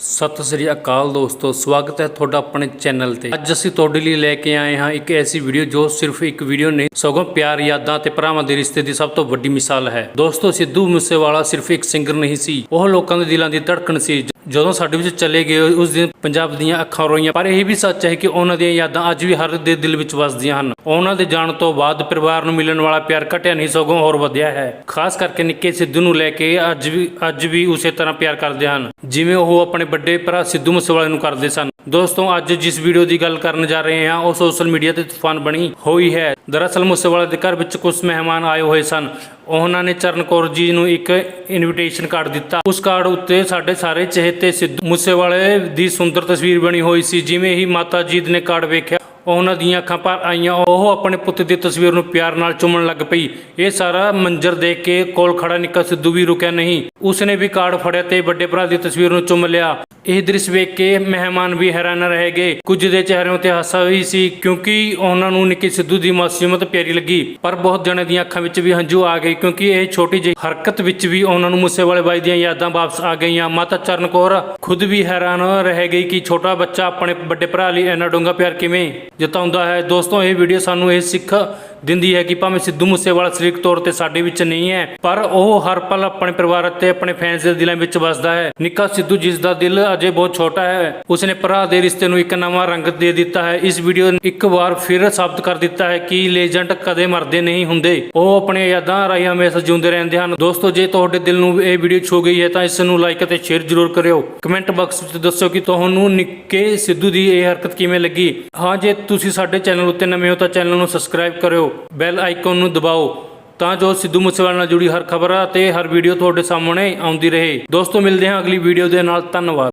ਸਤਿ ਸ੍ਰੀ ਅਕਾਲ ਦੋਸਤੋ, ਸਵਾਗਤ ਹੈ ਤੁਹਾਡਾ ਆਪਣੇ ਚੈਨਲ ਤੇ। ਅੱਜ ਅਸੀਂ ਤੁਹਾਡੇ ਲਈ ਲੈ ਕੇ ਆਏ ਹਾਂ ਇੱਕ ਐਸੀ ਵੀਡੀਓ ਜੋ ਸਿਰਫ ਇੱਕ ਵੀਡੀਓ ਨਹੀਂ, ਸਗੋਂ ਪਿਆਰ ਯਾਦਾਂ ਤੇ ਭਰਾਵਾਂ ਦੇ ਰਿਸ਼ਤੇ ਦੀ ਸਭ ਤੋਂ ਵੱਡੀ ਮਿਸਾਲ ਹੈ। ਦੋਸਤੋ, ਸਿੱਧੂ ਮੂਸੇਵਾਲਾ ਸਿਰਫ ਇੱਕ ਸਿੰਗਰ ਨਹੀਂ ਸੀ, ਉਹ ਲੋਕਾਂ ਦੇ ਦਿਲਾਂ ਦੀ ਧੜਕਣ ਸੀ। ਜਦੋਂ ਸਾਡੇ ਵਿੱਚ ਚਲੇ ਗਏ, ਉਸ ਦਿਨ ਪੰਜਾਬ ਦੀਆਂ ਅੱਖਾਂ ਰੋਈਆਂ, ਪਰ ਇਹ ਵੀ ਸੱਚ ਹੈ ਕਿ ਉਹਨਾਂ ਦੀਆਂ ਯਾਦਾਂ ਅੱਜ ਵੀ ਹਰ ਦੇ ਦਿਲ ਵਿੱਚ ਵੱਸਦੀਆਂ ਹਨ। ਉਹਨਾਂ ਦੇ ਜਾਣ ਤੋਂ ਬਾਅਦ ਪਰਿਵਾਰ ਨੂੰ ਮਿਲਣ ਵਾਲਾ ਪਿਆਰ ਘਟਿਆ ਨਹੀਂ, ਸਗੋਂ ਹੋਰ ਵਧਿਆ ਹੈ। ਖਾਸ ਕਰਕੇ ਨਿੱਕੇ ਸਿੱਧੂ ਨੂੰ ਲੈ ਕੇ ਅੱਜ ਵੀ ਅੱਜ ਵੀ ਉਸੇ ਤਰ੍ਹਾਂ ਪਿਆਰ ਕਰਦੇ ਹਨ। ਜਿਵੇਂ ਉਹ ਆਪਣੇ ਵੱਡੇ ਭਰਾ ਸਿੱਧੂ ਮੂਸੇਵਾਲੇ ਨੂੰ ਕਰਦੇ ਸਨ। ਦੋਸਤੋ, ਅੱਜ ਜਿਸ ਵੀਡੀਓ ਦੀ ਗੱਲ ਕਰਨ ਜਾ ਰਹੇ ਹਾਂ, ਉਹ ਸੋਸ਼ਲ ਮੀਡੀਆ ਤੇ ਤੂਫਾਨ ਬਣੀ ਹੋਈ ਹੈ। ਦਰਅਸਲ ਮੂਸੇਵਾਲੇ ਦੇ ਘਰ ਵਿੱਚ ਕੁਝ ਮਹਿਮਾਨ ਆਏ ਹੋਏ ਸਨ। ਉਹਨਾਂ ਨੇ ਚਰਨ ਕੌਰ ਜੀ ਨੂੰ ਇੱਕ ਇਨਵੀਟੇਸ਼ਨ ਕਾਰਡ ਦਿੱਤਾ। ਉਸ ਕਾਰਡ ਉੱਤੇ ਸਾਡੇ ਸਾਰੇ ਚਹੇਤੇ ਸਿੱਧੂ ਮੂਸੇਵਾਲੇ ਦੀ ਸੁੰਦਰ ਤਸਵੀਰ ਬਣੀ ਹੋਈ ਸੀ, ਜਿਵੇਂ ਹੀ ਮਾਤਾ ਜੀ ਨੇ ਕਾਰਡ ਵੇਖਿਆ। ਉਹਨਾਂ ਦੀਆਂ ਅੱਖਾਂ ਭਰ ਆਈਆਂ, ਉਹ ਆਪਣੇ ਪੁੱਤ ਦੀ ਤਸਵੀਰ ਨੂੰ ਪਿਆਰ ਨਾਲ ਚੁੰਮਣ ਲੱਗ ਪਈ। ਇਹ ਸਾਰਾ ਮੰਜ਼ਰ ਦੇਖ ਕੇ ਕੋਲ ਖੜਾ ਨਿੱਕਾ ਸਿੱਧੂ ਵੀ ਰੁਕਿਆ ਨਹੀਂ। ਉਸਨੇ ਵੀ ਕਾਰਡ ਫੜਿਆ ਤੇ ਵੱਡੇ ਭਰਾ ਦੀ ਤਸਵੀਰ ਨੂੰ ਚੁੰਮ ਲਿਆ। ਇਹ ਦ੍ਰਿਸ਼ ਵੇਖ ਕੇ ਮਹਿਮਾਨ ਵੀ ਹੈਰਾਨ ਰਹਿ ਗਏ। ਕੁਝ ਦੇ ਚਿਹਰਿਆਂ ਤੇ ਹਾਸਾ ਵੀ ਸੀ, ਕਿਉਂਕਿ ਉਹਨਾਂ ਨੂੰ ਨਿੱਕੀ ਸਿੱਧੂ ਦੀ ਮਾਸੂਮਤ ਪਿਆਰੀ ਲੱਗੀ। ਪਰ ਬਹੁਤ ਜਣੇ ਦੀਆਂ ਅੱਖਾਂ ਵਿੱਚ ਵੀ ਹੰਝੂ ਆ ਗਏ, ਕਿਉਂਕਿ ਇਹ ਛੋਟੀ ਜਿਹੀ ਹਰਕਤ ਵਿੱਚ ਵੀ ਉਹਨਾਂ ਨੂੰ ਮੂਸੇਵਾਲੇ ਬਾਈ ਦੀਆਂ ਯਾਦਾਂ ਵਾਪਸ ਆ ਗਈਆਂ। ਮਾਤਾ ਚਰਨ ਕੌਰ ਖੁਦ ਵੀ ਹੈਰਾਨ ਰਹਿ ਗਈ ਕਿ ਛੋਟਾ ਬੱਚਾ ਆਪਣੇ ਵੱਡੇ ਭਰਾ ਲਈ ਇੰਨਾ ਡੂੰਘਾ ਪਿਆਰ ਕਿਵੇਂ ਜਤਾਉਂਦਾ ਹੈ। ਦੋਸਤੋ ਇਹ ਵੀਡੀਓ ਸਾਨੂੰ ਇਹ ਸਿੱਖ ਦਿੰਦੀ ਹੈ ਕਿ ਭਾਵੇਂ ਸਿੱਧੂ ਮੂਸੇਵਾਲਾ ਸਰੀਰਕ ਤੌਰ ਤੇ ਸਾਡੇ ਵਿੱਚ ਨਹੀਂ ਹੈ, ਪਰ ਉਹ ਹਰ ਪਲ ਆਪਣੇ ਪਰਿਵਾਰ ਅਤੇ ਆਪਣੇ ਫੈਨਸ ਦੇ ਦਿਲਾਂ ਵਿੱਚ ਵੱਸਦਾ ਹੈ। ਨਿੱਕਾ ਸਿੱਧੂ ਜਿਸ ਦਾ ਦਿਲ ਅਜੇ ਬਹੁਤ ਛੋਟਾ ਹੈ, ਉਸਨੇ ਭਰਾ ਦੇ ਰਿਸ਼ਤੇ ਨੂੰ ਇੱਕ ਨਵਾਂ ਰੰਗ ਦੇ ਦਿੱਤਾ ਹੈ। ਇਸ ਵੀਡੀਓ ਨੇ ਇੱਕ ਵਾਰ ਫਿਰ ਸਾਬਤ ਕਰ ਦਿੱਤਾ ਹੈ ਕਿ ਲੈਜੈਂਡ ਕਦੇ ਮਰਦੇ ਨਹੀਂ ਹੁੰਦੇ। ਉਹ ਆਪਣੀਆਂ ਯਾਦਾਂ ਰਾਹੀਂ ਹਮੇਸ਼ਾ ਜਿਉਂਦੇ ਰਹਿੰਦੇ ਹਨ। ਦੋਸਤੋ, ਜੇ ਤੁਹਾਡੇ ਦਿਲ ਨੂੰ ਇਹ ਵੀਡੀਓ ਛੂ ਗਈ ਹੈ, ਤਾਂ ਇਸ ਨੂੰ ਲਾਈਕ ਅਤੇ ਸ਼ੇਅਰ ਜ਼ਰੂਰ ਕਰਿਓ। ਕਮੈਂਟ ਬਾਕਸ ਵਿੱਚ ਦੱਸੋ ਕਿ ਤੁਹਾਨੂੰ ਨਿੱਕੇ ਸਿੱਧੂ ਦੀ ਇਹ ਹਰਕਤ ਕਿਵੇਂ ਲੱਗੀ। ਹਾਂ, ਜੇ ਤੁਸੀਂ ਸਾਡੇ ਚੈਨਲ ਉੱਤੇ ਨਵੇਂ ਹੋ, ਤਾਂ ਚੈਨਲ ਨੂੰ ਸਬਸਕ੍ਰਾਈਬ ਕਰਿਓ। ਬੈਲ ਆਈਕਨ ਨੂੰ ਦਬਾਓ ਤਾਂ ਜੋ ਸਿੱਧੂ ਮੂਸੇਵਾਲੇ ਨਾਲ ਜੁੜੀ ਹਰ ਖਬਰ ਅਤੇ ਹਰ ਵੀਡੀਓ ਤੁਹਾਡੇ ਸਾਹਮਣੇ ਆਉਂਦੀ ਰਹੇ। ਦੋਸਤੋ, ਮਿਲਦੇ ਹਾਂ ਅਗਲੀ ਵੀਡੀਓ ਦੇ ਨਾਲ। ਧੰਨਵਾਦ।